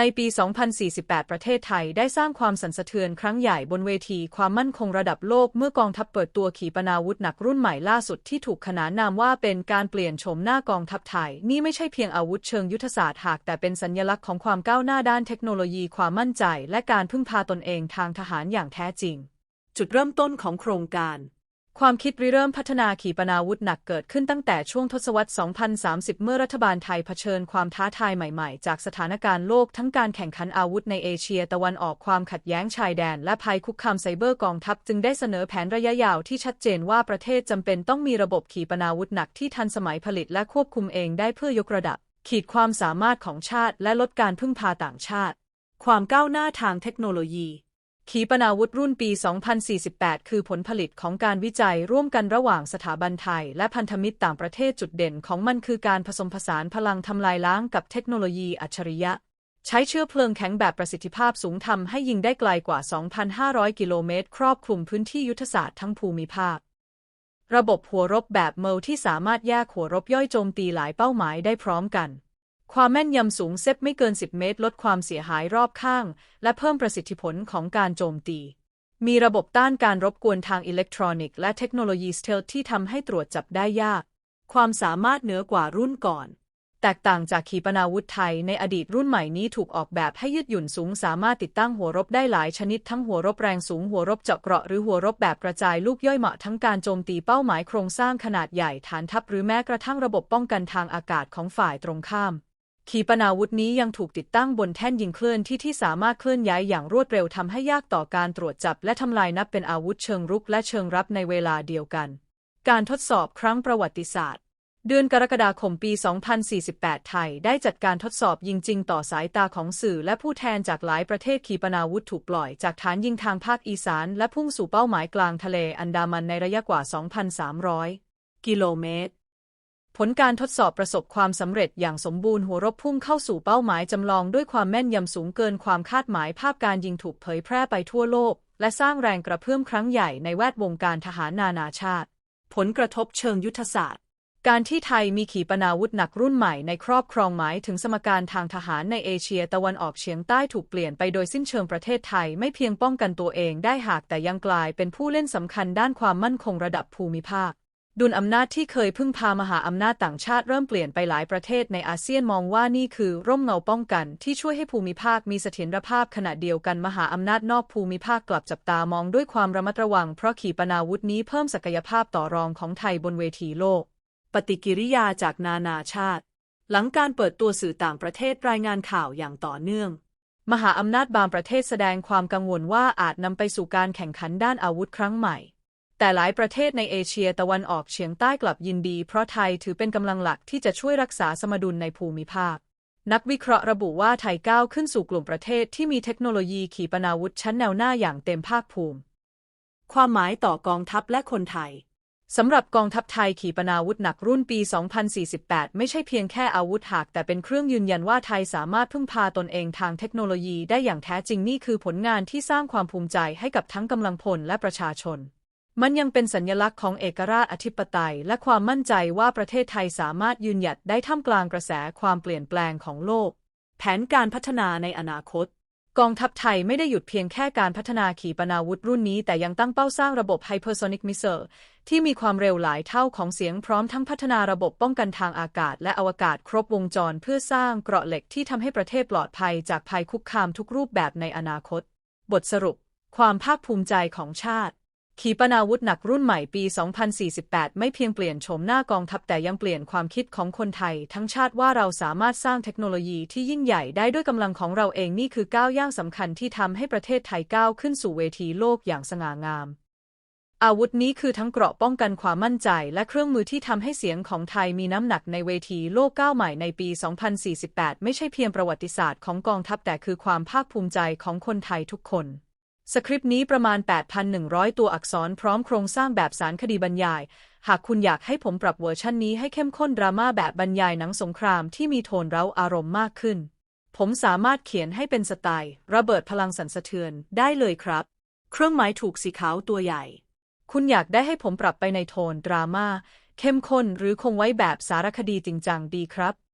ในปี 2048 ประเทศไทยได้สร้างความสั่นสะเทือนครั้งใหญ่บนเวทีความมั่นคงระดับโลกเมื่อกองทัพเปิดตัวขีปนาวุธหนักรุ่นใหม่ล่าสุดที่ถูกขนานนามว่าเป็นการเปลี่ยนโฉมหน้ากองทัพไทย นี่ไม่ใช่เพียงอาวุธเชิงยุทธศาสตร์หากแต่เป็นสัญลักษณ์ของความก้าวหน้าด้านเทคโนโลยีความมั่นใจ และการพึ่งพาตนเองทางทหารอย่างแท้จริง จุดเริ่มต้นของโครงการ ความคิดริเริ่มพัฒนาขีปนาวุธหนักเกิดขึ้นตั้งแต่ช่วงทศวรรษ 2030 เมื่อรัฐบาลไทยเผชิญความท้าทายใหม่ๆ จากสถานการณ์โลกทั้งการแข่งขันอาวุธในเอเชียตะวันออกความขัดแย้งชายแดน และภัยคุกคามไซเบอร์กองทัพ จึงได้เสนอแผนระยะยาวที่ชัดเจนว่าประเทศจำเป็นต้องมีระบบขีปนาวุธหนักที่ทันสมัยผลิตและควบคุมเองได้เพื่อยกระดับ ขีดความสามารถของชาติ และลดการพึ่งพาต่างชาติ ความก้าวหน้าทางเทคโนโลยี ขีปนาวุธรุ่นปี 2048 คือผลผลิตของการวิจัยร่วมกันระหว่างสถาบันไทย และพันธมิตรต่างประเทศจุดเด่นของมันคือการผสมผสานพลังทำลายล้างกับเทคโนโลยีอัจฉริยะ ใช้เชื้อเพลิงแข็งแบบประสิทธิภาพสูงทำให้ยิงได้ไกลกว่า 2,500 กิโลเมตร ครอบคลุมพื้นที่ยุทธศาสตร์ทั้งภูมิภาค ระบบหัวรบแบบเมลที่สามารถแยกหัวรบย่อยโจมตีหลายเป้าหมายได้พร้อมกัน ความแม่นยำสูงเซฟไม่เกิน 10 เมตร ลดความเสียหายรอบข้าง และเพิ่มประสิทธิผลของการโจมตี มีระบบต้านการรบกวนทางอิเล็กทรอนิกส์และเทคโนโลยีสเตลที่ทำให้ตรวจจับได้ยาก ความสามารถเหนือกว่ารุ่นก่อน แตกต่างจากขีปนาวุธไทยในอดีตรุ่นใหม่นี้ถูกออกแบบให้ยืดหยุ่นสูง สามารถติดตั้งหัวรบได้หลายชนิดทั้งหัวรบแรงสูงหัวรบเจาะเกราะหรือหัวรบแบบกระจายลูกย่อยเหมาะทั้งการโจมตีเป้าหมายโครงสร้างขนาดใหญ่ฐานทัพหรือแม้กระทั่งระบบป้องกันทางอากาศของฝ่ายตรงข้าม ขีปนาวุธนี้ยังถูกติดตั้งบนแท่นยิงเคลื่อนที่ที่สามารถเคลื่อนย้ายอย่างรวดเร็วทำให้ยากต่อการตรวจจับและทำลายนับเป็นอาวุธเชิงรุกและเชิงรับในเวลาเดียวกัน การทดสอบครั้งประวัติศาสตร์ เดือนกรกฎาคมปี 2048 ไทยได้จัดการทดสอบยิงจริงต่อสายตาของสื่อและผู้แทนจากหลายประเทศขีปนาวุธถูกปล่อยจากฐานยิงทางภาคอีสาน และพุ่งสู่เป้าหมายกลางทะเลอันดามันในระยะกว่า 2,300 กิโลเมตร ผลการทดสอบประสบความสำเร็จอย่างสมบูรณ์หัวรบพุ่งเข้าสู่เป้าหมายจำลองด้วยความแม่นยำสูงเกินความคาดหมายภาพการยิงถูกเผยแพร่ไปทั่วโลก และสร้างแรงกระเพื่อมครั้งใหญ่ในแวดวงการทหารนานาชาติ ผลกระทบเชิงยุทธศาสตร์ การที่ไทยมีขีปนาวุธหนักรุ่นใหม่ในครอบครองหมายถึงสมการทางทหารในเอเชียตะวันออกเฉียงใต้ถูกเปลี่ยนไปโดยสิ้นเชิงประเทศไทยไม่เพียงป้องกันตัวเองได้หากแต่ยังกลายเป็นผู้เล่นสำคัญด้านความมั่นคงระดับภูมิภาค ดุลอำนาจที่เคยพึ่งพามหาอำนาจต่างชาติเริ่มเปลี่ยนไปหลายประเทศในอาเซียนมองว่านี่คือร่มเงาป้องกันที่ช่วยให้ภูมิภาคมีเสถียรภาพขณะเดียวกันมหาอำนาจนอกภูมิภาคกลับจับตามองด้วยความระมัดระวังเพราะขีปนาวุธนี้เพิ่มศักยภาพต่อรองของไทยบนเวทีโลก ปฏิกิริยาจากนานาชาติ หลังการเปิดตัวสื่อต่างประเทศรายงานข่าวอย่างต่อเนื่อง มหาอำนาจบางประเทศแสดงความกังวลว่าอาจนำไปสู่การแข่งขันด้านอาวุธครั้งใหม่ แต่หลายประเทศในเอเชียตะวันออกเฉียงใต้กลับยินดี เพราะไทยถือเป็นกำลังหลักที่จะช่วยรักษาสมดุลในภูมิภาค นักวิเคราะห์ระบุว่าไทยก้าวขึ้นสู่กลุ่มประเทศที่มีเทคโนโลยีขีปนาวุธชั้นแนวหน้าอย่างเต็มภาคภูมิ ความหมายต่อกองทัพและคนไทยสำหรับกองทัพไทยขีปนาวุธหนักรุ่นปี 2048 ไม่ใช่เพียงแค่อาวุธหากแต่เป็นเครื่องยืนยันว่าไทยสามารถพึ่งพาตนเองทางเทคโนโลยีได้อย่างแท้จริงนี่คือผลงานที่สร้างความภูมิใจให้กับทั้งกำลังพลและประชาชน มันยังเป็นสัญลักษณ์ของเอกราชอธิปไตย และความมั่นใจว่าประเทศไทยสามารถยืนหยัดได้ท่ามกลางกระแสความเปลี่ยนแปลงของโลก แผนการพัฒนาในอนาคต กองทัพไทยไม่ได้หยุดเพียงแค่การพัฒนาขีปนาวุธรุ่นนี้ แต่ยังตั้งเป้าสร้างระบบ Hypersonic Missile ที่มีความเร็วหลายเท่าของเสียงพร้อมทั้งพัฒนาระบบป้องกันทางอากาศ และอวกาศครบวงจร เพื่อสร้างเกราะเหล็กที่ทำให้ประเทศปลอดภัยจากภัยคุกคามทุกรูปแบบในอนาคต บทสรุป ความภาคภูมิใจของชาติ ขีปนาวุธหนักรุ่นใหม่ปี 2048 ไม่เพียงเปลี่ยนโฉมหน้ากองทัพแต่ยังเปลี่ยนความคิดของคนไทย ทั้งชาติว่าเราสามารถสร้างเทคโนโลยีที่ยิ่งใหญ่ได้ด้วยกำลังของเราเองนี่คือก้าวย่างสำคัญที่ทำให้ประเทศไทยก้าวขึ้นสู่เวทีโลกอย่างสง่างาม อาวุธนี้คือทั้งเกราะป้องกันความมั่นใจ และเครื่องมือที่ทำให้เสียงของไทยมีน้ำหนักในเวทีโลกก้าวใหม่ในปี 2048 ไม่ใช่เพียงประวัติศาสตร์ของกองทัพแต่คือความภาคภูมิใจของคนไทยทุกคน สคริปต์นี้ประมาณ 8,100 ตัวอักษรพร้อมโครงสร้างแบบสารคดีบรรยาย หากคุณอยากให้ผมปรับเวอร์ชันนี้ให้เข้มข้นดราม่าแบบบรรยายหนังสงครามที่มีโทนเร้าอารมณ์มากขึ้น ผมสามารถเขียนให้เป็นสไตล์ ระเบิดพลังสั่นสะเทือนได้เลยครับ เครื่องหมายถูกสีขาวตัวใหญ่ คุณอยากได้ให้ผมปรับไปในโทนดราม่าเข้มข้นหรือคงไว้แบบสารคดีจริงจังดีครับ